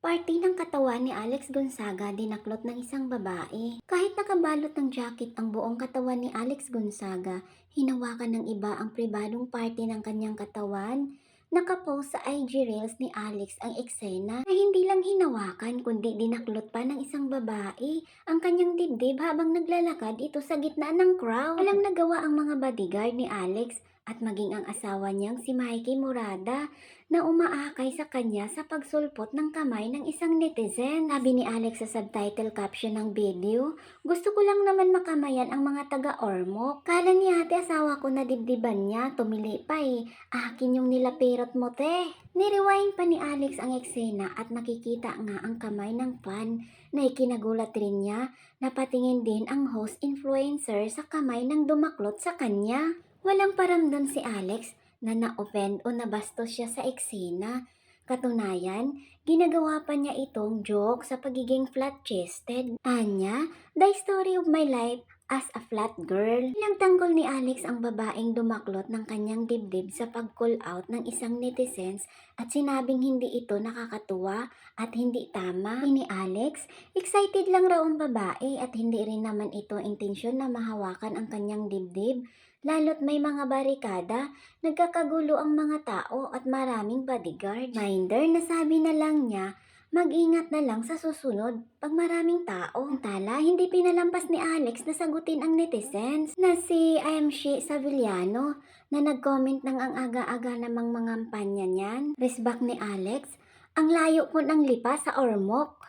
Party ng katawan ni Alex Gonzaga dinaklot ng isang babae. Kahit nakabalot ng jacket ang buong katawan ni Alex Gonzaga, hinawakan ng iba ang pribadong party ng kanyang katawan. Nakapost sa IG Reels ni Alex ang eksena na hindi lang hinawakan kundi dinaklot pa ng isang babae ang kanyang dibdib habang naglalakad ito sa gitna ng crowd. Walang nagawa ang mga bodyguard ni Alex at maging ang asawa niyang si Mikey Murada na umaakay sa kanya sa pagsulpot ng kamay ng isang netizen. Sabi ni Alex sa subtitle caption ng video, Gusto ko lang naman makamayan ang mga taga-ormo. Kala ni ate asawa ko na dibdiban niya, tumili pa eh. Akin yung nilapirot mo te. Nirewind pa ni Alex ang eksena at nakikita nga ang kamay ng fan na ikinagulat rin niya na patingin din ang host influencer sa kamay ng dumaklot sa kanya. Walang paramdam si Alex na na-offend o nabastos siya sa eksena. Katunayan, ginagawa pa niya itong joke sa pagiging flat-chested. Anya, the story of my life as a flat girl. Ilang tanggol ni Alex ang babaeng dumaklot ng kanyang dibdib sa pag-call out ng isang netizens at sinabing hindi ito nakakatuwa at hindi tama. Ni Alex, excited lang raw ang babae at hindi rin naman ito intensyon na mahawakan ang kanyang dibdib. Lalo't may mga barikada, nagkakagulo ang mga tao at maraming bodyguard. Minder, nasabi na lang niya, mag-ingat na lang sa susunod pag maraming tao. Tala, hindi pinalampas ni Alex na sagutin ang netizens na si Ayamshi Savillano na nag-comment ng ang aga-aga namang mga kampanya niyan. Resback ni Alex, ang layo po ng lipa sa Ormoc.